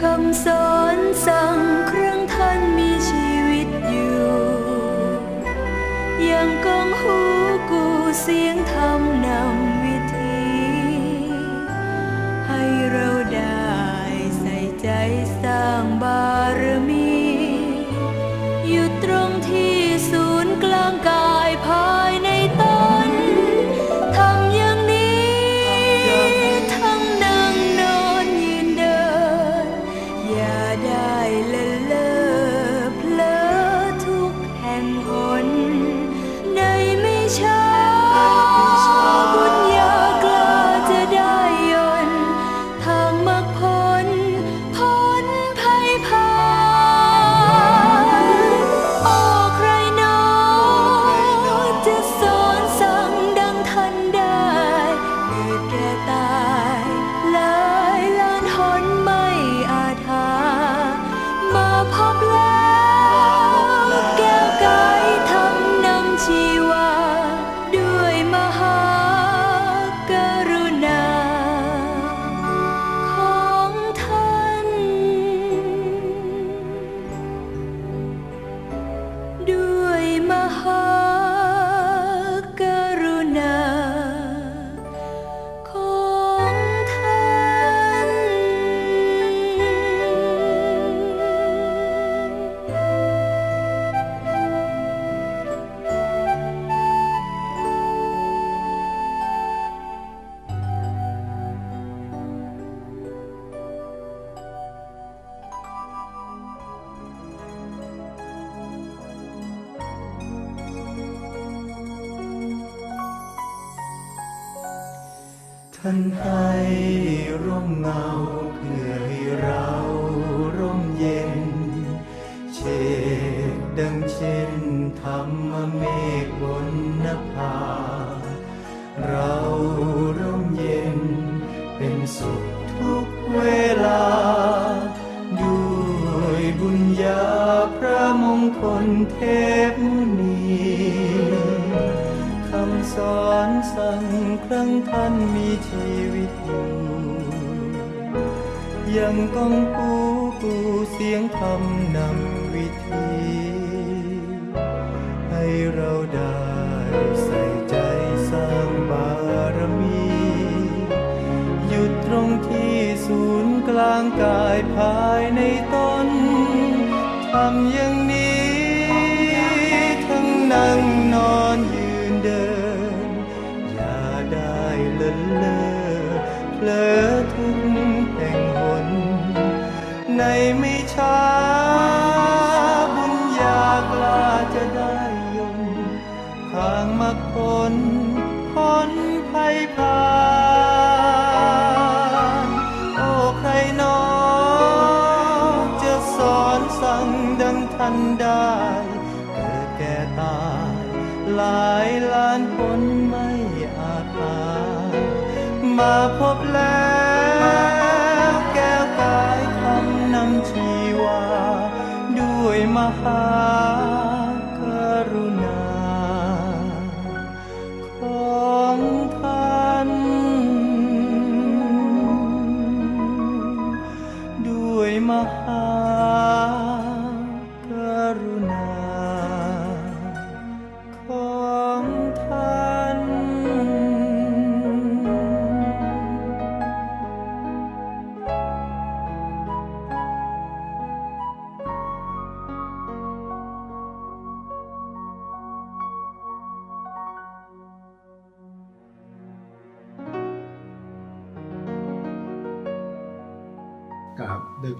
คำสอนสั่งครั้งท่านมีชีวิตอยู่ ยังกองหูกูเสียงธรรม ให้ร่มเงาเพื่อให้เราร่มเย็น เชกดังเช่นธรรมเมฆบนนภา เราร่มเย็นเป็นสุขทุกเวลา ด้วยบุญญาพระมงคลเทพมุนี สอนสั่งครั้งท่านมีชีวิตอยู่ยังก้องปูปูเสียงธรรมนำวิธี ให้เราได้ใส่ใจสร้างบารมี หยุดตรงที่ศูนย์กลางกายภายในตนทำยังันได้เธอแก่ตาย หลายล้านคนไม่อาจตายมาพบแล้วแก้วกายคำนำชีวา ด้วยมหา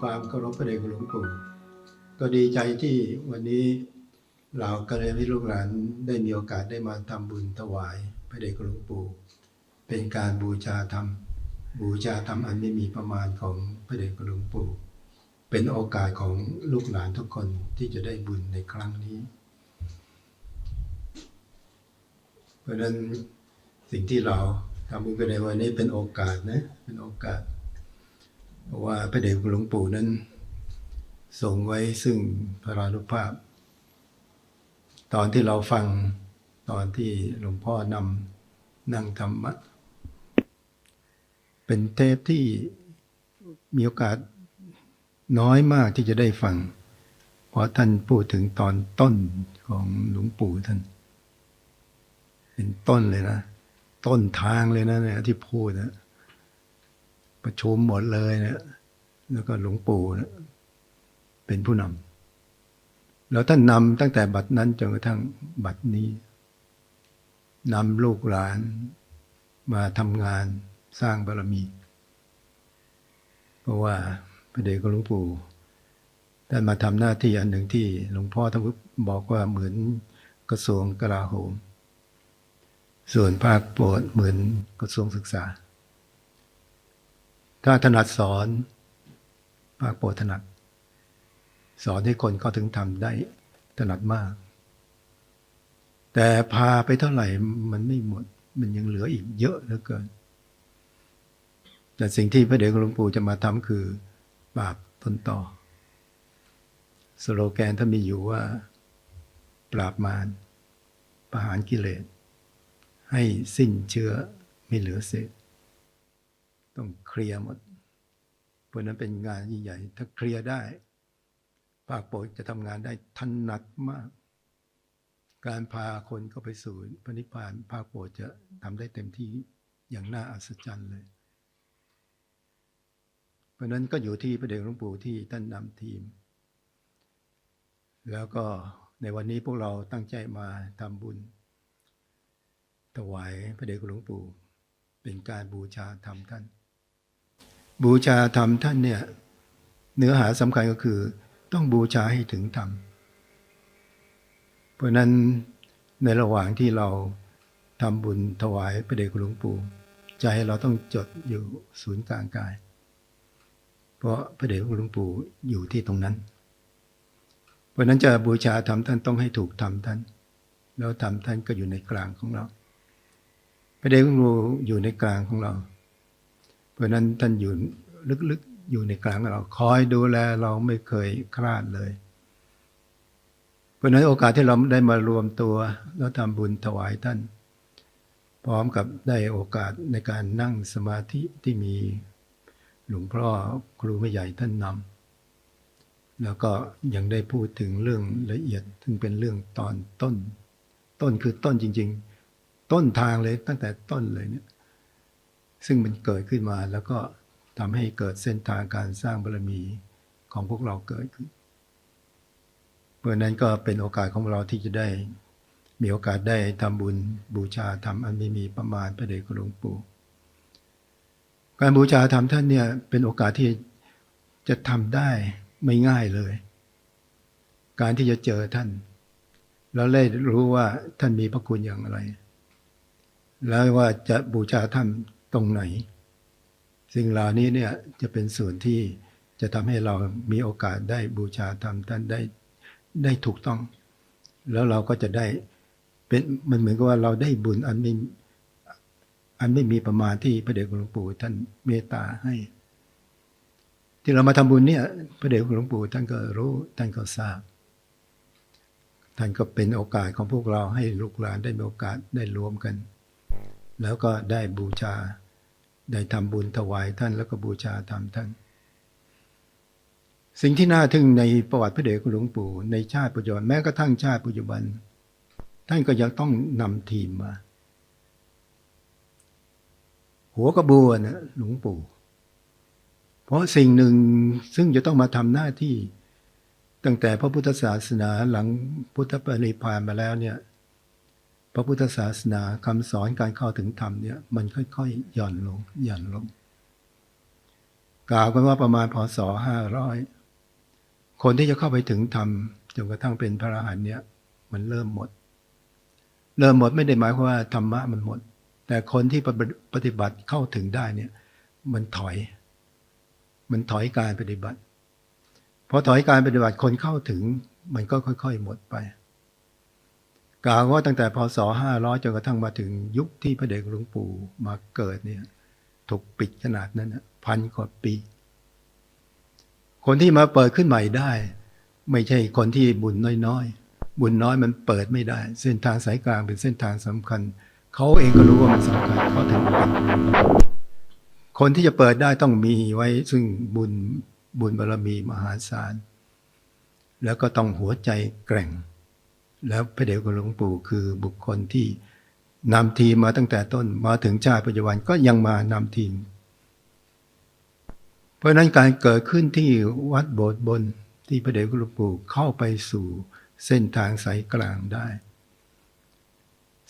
ความเคารพพระเดชคุณหลวงปู่ก็ดีใจที่วันนี้เรากระเรียนที่ลูกหลานได้มีโอกาสได้มาทำบุญถวายพระเดชคุณหลวงปู่เป็นการบูชาธรรม บูชาธรรมอันไม่มีประมาณของพระเดชคุณหลวงปู่เป็นโอกาสของลูกหลานทุกคนที่จะได้บุญในครั้งนี้ เพราะฉะนั้นสิ่งที่เราทำบุญกันในวันนี้เป็นโอกาสนะเป็นโอกาส ว่าพระเดชคุณหลวงปู่นั้นทรงไว้ซึ่งพระรานุภาพ ตอนที่เราฟังตอนที่หลวงพ่อนำนั่งธรรมะ เป็นเทปที่มีโอกาสน้อยมากที่จะได้ฟัง เพราะท่านพูดถึงตอนต้นของหลวงปู่ท่าน เป็นต้นเลยนะ ต้นทางเลยนะเนี่ยที่พูดนะ ประชุมหมดเลยนี่ยแล้วก็หลวงปู่เนี่ยเป็นผู้นำแล้วท่านนำตั้งแต่บัดนั้นจนกระทั่งบัดนี้นำลูกหลานมาทำงานสร้างบารมี เพราะว่าพระเดชคุณหลวงปู่ท่านมาทำหน้าที่อันหนึ่งที่หลวงพ่อท่านบอกว่าเหมือนกระทรวงกลาโหม ส่วนภาคโปรดเหมือนกระทรวงศึกษา ถ้าถนัดสอนภาคโปรถนัด สอนให้คนเข้าถึงธรรมได้ถนัดมาก แต่พาไปเท่าไหร่มันไม่หมด มันยังเหลืออีกเยอะเหลือเกิน แต่สิ่งที่พระเดชหลวงปู่จะมาทำคือบาปต้นต่อ สโลแกนท่ามีอยู่ว่า ปราบมารประหารกิเลส ให้สิ้นเชื้อไม่เหลือเศษ ต้องเคลียร์หมด เพราะนั้นเป็นงานใหญ่ถ้าเคลียร์ได้ ภาคโปรจะทำงานได้ถนัดมาก การพาคนเข้าไปสู่พระนิพพานภาคโปรจะทำได้เต็มที่อย่างน่าอัศจรรย์เลย เพราะนั้นก็อยู่ที่พระเดชหลวงปู่ที่ท่านนำทีม แล้วก็ในวันนี้พวกเราตั้งใจมาทำบุญ ถวายพระเดชคุณหลวงปู่ เป็นการบูชาธรรมท่าน บูชาธรรมท่านเนี่ยเนื้อหาสำคัญก็คือ ต้องบูชาให้ถึงธรรม เพราะนั้นในระหว่างที่เราทำบุญถวายพระเดชคุณหลวงปู่ใจเราต้องจดอยู่ศูนย์กลางกาย เพราะพระเดชคุณหลวงปู่อยู่ที่ตรงนั้น เพราะนั้นจะบูชาธรรมท่านต้องให้ถูกธรรมท่าน แล้วธรรมท่านก็อยู่ในกลางของเราพระเดชคุณหลวงปู่อยู่ในกลางของเรา เพราะนั้นท่านอยู่ลึกๆอยู่ในกลางเราคอยดูแลเราไม่เคยคลาดเลย เพราะนั้นโอกาสที่เราได้มารวมตัวแล้วทำบุญถวายท่าน พร้อมกับได้โอกาสในการนั่งสมาธิที่มีหลวงพ่อครูไม่ใหญ่ท่านนำแล้วก็ยังได้พูดถึงเรื่องละเอียดซึ่งเป็นเรื่องตอนต้น ต้นคือต้นจริง ๆ ต้นทางเลยตั้งแต่ต้นเลยเนี่ย ซึ่งมันเกิดขึ้นมาแล้วก็ทำให้เกิดเส้นทางการสร้างบารมีของพวกเราเกิดขึ้น เพราะนั้นก็เป็นโอกาสของเราที่จะได้มีโอกาสได้ทำบุญบูชาธรรมอันไม่มีประมาณพระเดชคุณหลวงปู่ การบูชาธรรมท่านเนี่ยเป็นโอกาสที่จะทำได้ไม่ง่ายเลย การที่จะเจอท่าน แล้วได้รู้ว่าท่านมีพระคุณอย่างไร แล้วว่าจะบูชาท่าน ตรงไหน สิ่งเหล่านี้เนี่ยจะเป็นส่วนที่จะทำให้เรามีโอกาสได้บูชาธรรมท่านได้ได้ถูกต้อง แล้วเราก็จะได้เป็นมันเหมือนกับว่าเราได้บุญอันไม่อันไม่มีประมาณที่พระเดชหลวงปู่ท่านเมตตาให้ ที่เรามาทำบุญเนี่ยพระเดชหลวงปู่ท่านก็รู้ท่านก็ทราบ ท่านก็เป็นโอกาสของพวกเราให้ลูกหลานได้มีโอกาสได้รวมกัน แล้วก็ได้บูชา ได้ทำบุญถวายท่านแล้วก็บูชาธรรมท่าน สิ่งที่น่าทึ่งในประวัติพระเดชคุณหลวงปู่ในชาติปัจจุบันแม้กระทั่งชาติปัจจุบัน ท่านก็ยังต้องนำทีมมา หัวกระบวนนะหลวงปู่ เพราะสิ่งหนึ่งซึ่งจะต้องมาทำหน้าที่ตั้งแต่พระพุทธศาสนาหลังพุทธปริพานมาแล้วเนี่ย พระพุทธศาสนาคำสอนการเข้าถึงธรรมเนี่ยมันค่อยๆหย่อนลงหย่อนลง กล่าวกันว่าประมาณพศห้าร้อยคนที่จะเข้าไปถึงธรรมจนกระทั่งเป็นพระอรหันต์เนี่ย มันเริ่มหมด เริ่มหมดไม่ได้หมายความว่าธรรมะมันหมด แต่คนที่ปฏิบัติเข้าถึงได้เนี่ย มันถอย มันถอยการปฏิบัติพอถอยการปฏิบัติคนเข้าถึง มันก็ค่อย ๆ หมดไป กล่าวว่าตั้งแต่พศห้าร้อยจนกระทั่งมาถึงยุคที่พระเดชหลวงปู่มาเกิดเนี่ยถูกปิดขนาดนั้นพันกว่าปี คนที่มาเปิดขึ้นใหม่ได้ ไม่ใช่คนที่บุญน้อยๆ บุญน้อยมันเปิดไม่ได้ เส้นทางสายกลางเป็นเส้นทางสำคัญ เขาเองก็รู้ว่ามันสำคัญเขาถึงเปิดคนที่จะเปิดได้ต้องมีไว้ซึ่งบุญบุญบารรมีมหาศาล แล้วก็ต้องหัวใจแกร่ง แล้วพระเดชคุณหลวงปู่คือบุคคลที่นำทีมมาตั้งแต่ต้นมาถึงชาติปัจจุบันก็ยังมานำทีม เพราะนั้นการเกิดขึ้นที่วัดโบสถ์บนที่พระเดชคุณหลวงปู่เข้าไปสู่เส้นทางสายกลางได้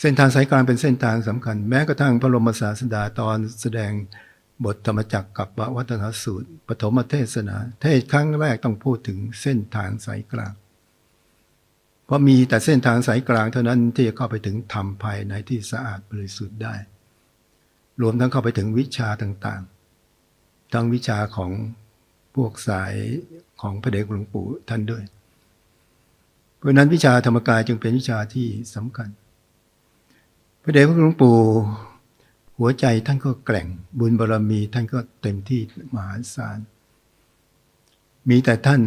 เส้นทางสายกลางเป็นเส้นทางสำคัญ แม้กระทั่งพระบรมศาสดาตอนแสดงบทธรรมจักรกับวัฒนสูตร ปฐมเทศนา เทศครั้งแรกต้องพูดถึงเส้นทางสายกลาง เพราะมีแต่เส้นทางสายกลางเท่านั้นที่จะเข้าไปถึงธรรมภายในที่สะอาดบริสุทธิ์ได้ รวมทั้งเข้าไปถึงวิชาต่างๆ ทั้งวิชาของพวกสายของพระเดชหลวงปู่ท่านด้วย เพราะนั้นวิชาธรรมกายจึงเป็นวิชาที่สำคัญ พระเดชพระหลวงปู่หัวใจท่านก็แกร่งบุญบารรมีท่านก็เต็มที่มหาศาลมีแต่ท่าน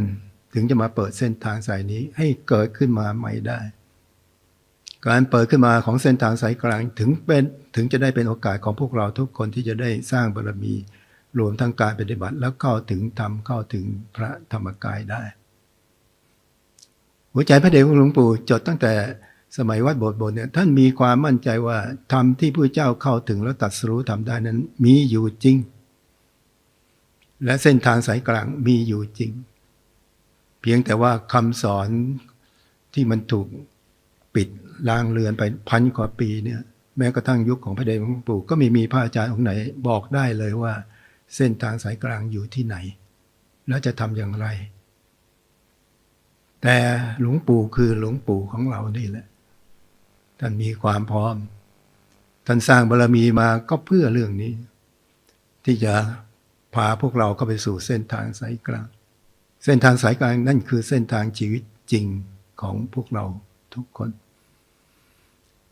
ถึงจะมาเปิดเส้นทางสายนี้ให้เกิดขึ้นมาใหม่ได้ การเปิดขึ้นมาของเส้นทางสายกลางถึงเป็นถึงจะได้เป็นโอกาสของพวกเราทุกคนที่จะได้สร้างบารรมีรวมทั้งการปฏิบัติแล้วเข้าถึงธรรมเข้าถึงพระธรรมกายได้ หัวใจพระเดชพระหลวงปู่จดตั้งแต่สมัยวัดโบสถ์บนเนี่ยท่านมีความมั่นใจว่าธรรมที่พระเจ้าเข้าถึงแล้วตัดสู้ทำได้นั้นมีอยู่จริง และเส้นทางสายกลางมีอยู่จริง เพียงแต่ว่าคำสอนที่มันถูกปิดลางเลือนไปพันกว่าปีเนี่ยแม้กระทั่งยุคของพระเดชพระคุณปู่ก็ไม่มีพระอาจารย์องค์ไหนบอกได้เลยว่า เส้นทางสายกลางอยู่ที่ไหน แล้วจะทำอย่างไร แต่หลวงปู่คือหลวงปู่ของเรานี่แหละ ท่านมีความพร้อม ท่านสร้างบารรมีมาก็เพื่อเรื่องนี้ ที่จะพาพวกเราเข้าไปสู่เส้นทางสายกลาง เส้นทางสายกลางนั่นคือเส้นทางชีวิตจริงของพวกเราทุกคน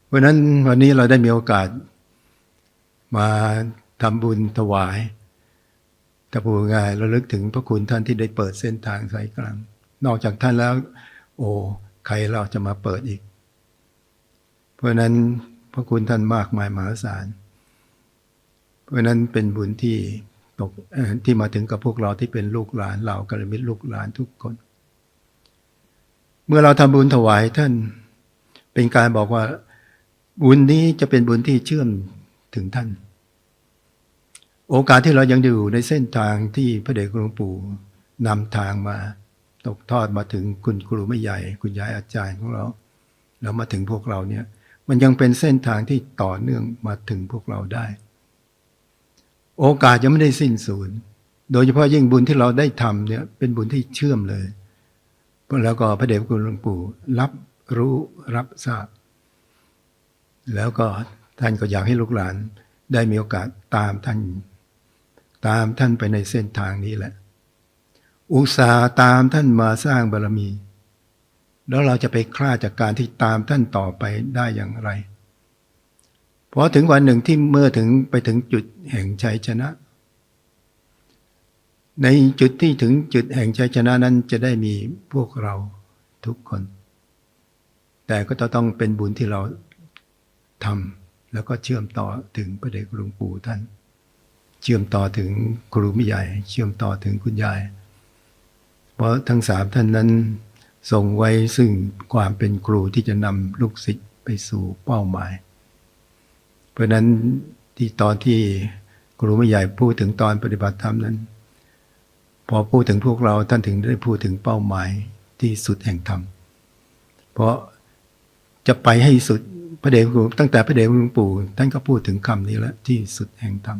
เพราะนั้นวันนี้เราได้มีโอกาส มาทำบุญถวายถ้าพูดง่ายเราลึกถึงพระคุณท่านที่ได้เปิดเส้นทางสายกลาง นอกจากท่านแล้ว โอ้ใครเราจะมาเปิดอีก เพราะนั้นพระคุณท่านมากมายมหาศาล เพราะนั้นเป็นบุญที่ ตกที่มาถึงกับพวกเราที่เป็นลูกหลานเรากัลมิตรลูกหลานทุกคน เมื่อเราทำบุญถวายท่านเป็นการบอกว่าบุญนี้จะเป็นบุญที่เชื่อมถึงท่าน โอกาสที่เรายังอยู่ในเส้นทางที่พระเดชหลวงปู่นำทางมา ตกทอดมาถึงคุณครูไม่ใหญ่ คุณยายอาจารย์ของเรา แล้วมาถึงพวกเราเนี่ย มันยังเป็นเส้นทางที่ต่อเนื่องมาถึงพวกเราได้ โอกาสยังไม่ได้สิ้นสูญโดยเฉพาะยิ่งบุญที่เราได้ทำเนี่ยเป็นบุญที่เชื่อมเลยแล้วก็พระเดชคุณหลวงปู่รับรู้รับทราบ แล้วก็ท่านก็อยากให้ลูกหลาน ได้มีโอกาสตามท่าน ตามท่านไปในเส้นทางนี้แหละ อุตสาห์ตามท่านมาสร้างบารรมี แล้วเราจะไปคลาดจากการที่ตามท่านต่อไปได้อย่างไร พราะถึงวันหนึ่งที่เมื่อถึงไปถึงจุดแห่งชัยชนะ ในจุดที่ถึงจุดแห่งชัยชนะนั้นจะได้มีพวกเราทุกคน แต่ก็จะต้องเป็นบุญที่เราทำแล้วก็เชื่อมต่อถึงพระเดชคุณหลวงปู่ท่าน เชื่อมต่อถึงครูมิใหญ่ เชื่อมต่อถึงคุณยาย เพราะทั้งสามท่านนั้นทรงไว้ซึ่งความเป็นครูที่จะนำลูกศิษย์ไปสู่เป้าหมาย ราะนั้นที่ตอนที่ครูไมิใหญ่พูดถึงตอนปฏิบัติธรรมนั้น พอพูดถึงพวกเราท่านถึงได้พูดถึงเป้าหมายที่สุดแห่งธรรม เพราะจะไปให้สุดพระเดชคุณตั้งแต่พระเดชหลวงปู่ท่านก็พูดถึงคำนี้แล้วที่สุดแห่งธรรม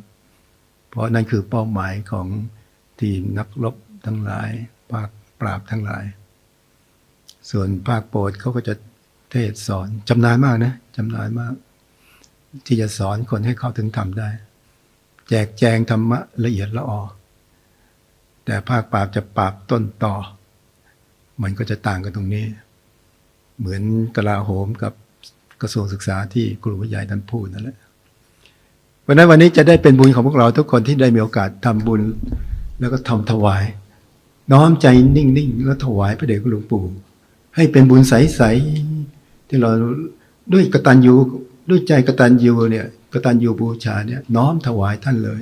เพราะนั่นคือเป้าหมายของทีมนักรบทั้งหลาย ภาคปราบทั้งหลาย ส่วนภาคโปรดเขาก็จะเทศสอนจำนานมากนะจำนานมาก ที่จะสอนคนให้เข้าถึงธรรมได้ แจกแจงธรรมะละเอียดละออแต่ภาคปราบจะปราบต้นต่อ มันก็จะต่างกันตรงนี้ เหมือนกลาโหมกับกระทรวงศึกษาที่ครูวิทยายท่านพูดนั่นแหละเพราะฉะนั้นวันนี้จะได้เป็นบุญของพวกเราทุกคนที่ได้มีโอกาสทำบุญ แล้วก็ทำถวาย น้อมใจนิ่งๆแล้วถวายพระเดชคุณหลวงปู่ให้เป็นบุญใสๆที่เราด้วยกตัญญู ด้วยใจกตัญญูเนี่ยกตัญญูบูชาเนี่ยน้อมถวายท่านเลย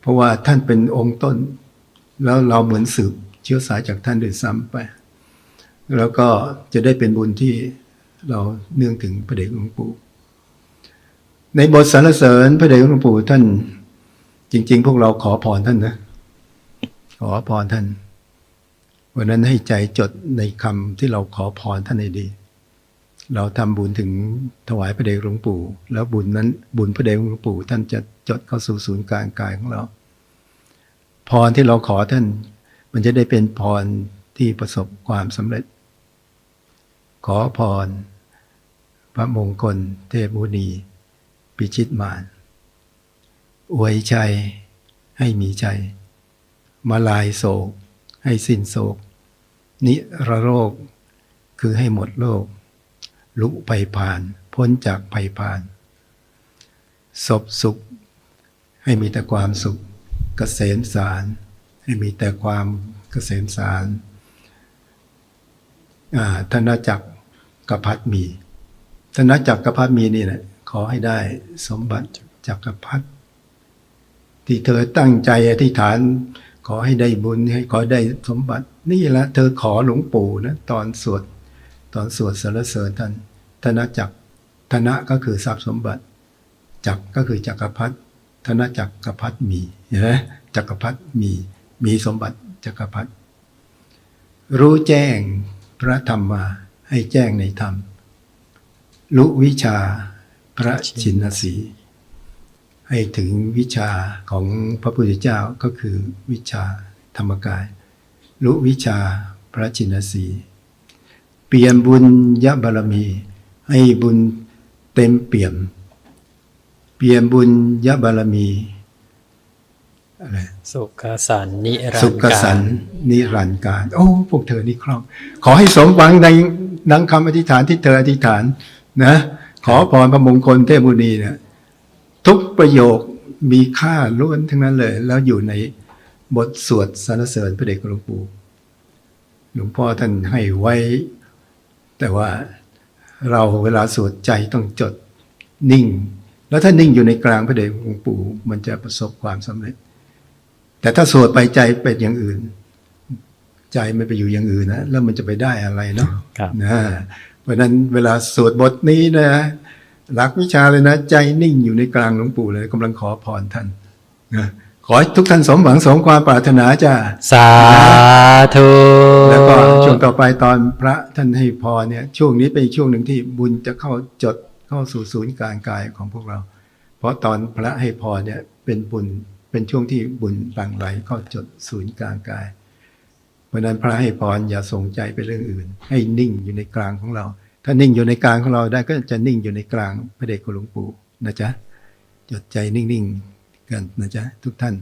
เพราะว่าท่านเป็นองค์ต้น แล้วเราเหมือนสืบเชื้อสายจากท่านด้วยซ้ำไป แล้วก็จะได้เป็นบุญที่เราเนื่องถึงพระเดชหลวงปู่ ในบทสรรเสริญพระเดชหลวงปู่ท่าน จริง ๆ พวกเราขอพรท่านนะ ขอพรท่านวันนั้นให้ใจจดในคำที่เราขอพรท่านให้ดี เราทำบุญถึงถวายพระเดชหลวงปู่ แล้วบุญนั้นบุญพระเดชหลวงปู่ ท่านจะจดเข้าสู่ศูนย์กลางกายของเรา พรที่เราขอท่าน มันจะได้เป็นพรที่ประสบความสำเร็จ ขอพร พระมงคล เทพมุนี ปิชิตมารอวยใจให้มีใจ มาลายโศก ให้สิ้นโศก นิรโรค คือให้หมดโลก ลุไปผ่าน พ้นจากภัยผ่านศพสุข ให้มีแต่ความสุขเกษมสาร ให้มีแต่ความเกษมสารธนจักรกพัดมีธนจักรกพัดมีนี่แหละขอให้ได้สมบัติจักรพัดที่เธอตั้งใจอธิษฐาน ขอให้ได้บุญให้ขอได้สมบัติ นี่แหละเธอขอหลวงปู่นะตอนสวด ตอนสวดสรรเสริญท่านธนจักรธนะก็คือทรัพย์สมบัติ จักรก็คือจักรพรรดิธนจักรกพัดมีเห็นไหมจักรพรรดิมีมีสมบัติจักรพรรดิรู้แจ้งพระธรรมมาให้แจ้งในธรรมรู้วิชาพระชินสี ให้ถึงวิชาของพระพุทธเจ้าก็คือวิชาธรรมกายรู้วิชาพระชินสี ปี่ยมบุญยบารมี ให้บุญเต็มเปี่ยม เปี่ยมบุญยบารมีอะไรสุขสันต์นิรันดร์สุขกาสันรต์นิรันดร์การ โอ้พวกเธอนี่คล่องขอให้สมหวังในดังคำอธิษฐานที่เธออธิษฐานนะ ขอพรพระมงคลเทพบุณีเนี่ยทุกประโยคมีค่าล้วนทั้งนั้นเลย แล้วอยู่ในบทสวดสรรเสริญพระเดชคุณหลวงปู่หลวงพ่อท่านให้ไว้ แต่ว่าเราเวลาสวดใจต้องจดนิ่ง แล้วถ้านิ่งอยู่ในกลางพระเดชคุณหลวงปู่มันจะประสบความสำเร็จ แต่ถ้าสวดไปใจเป็นอย่างอื่น ใจไม่ไปอยู่อย่างอื่นนะแล้วมันจะไปได้อะไรเนาะครับนะเพราะฉะนั้นเวลาสวดบทนี้นะหลักวิชาเลยนะ ใจนิ่งอยู่ในกลางหลวงปู่เลยกำลังขอพรท่านนะ ขอให้ทุกท่านสมหวังสมความปรารถนาจ้าสาธุแล้วก็ช่วงต่อไปตอนพระท่านให้พรเนี่ย ช่วงนี้เป็นอีกช่วงหนึ่งที่บุญจะเข้าจดเข้าสู่ศูนย์กลางกายของพวกเรา เพราะตอนพระให้พรเนี่ยเป็นบุญเป็นช่วงที่บุญหลั่งไหลเข้าจดศูนย์กลางกายเพราะฉะนั้นพระให้พรอย่าส่งใจไปเรื่องอื่น ให้นิ่งอยู่ในกลางของเรา ถ้านิ่งอยู่ในกลางของเราได้ก็จะนิ่งอยู่ในกลางพระเดชคุณหลวงปู่นะจ๊ะจดใจนิ่งๆ กันนะจ๊ะทุกท่าน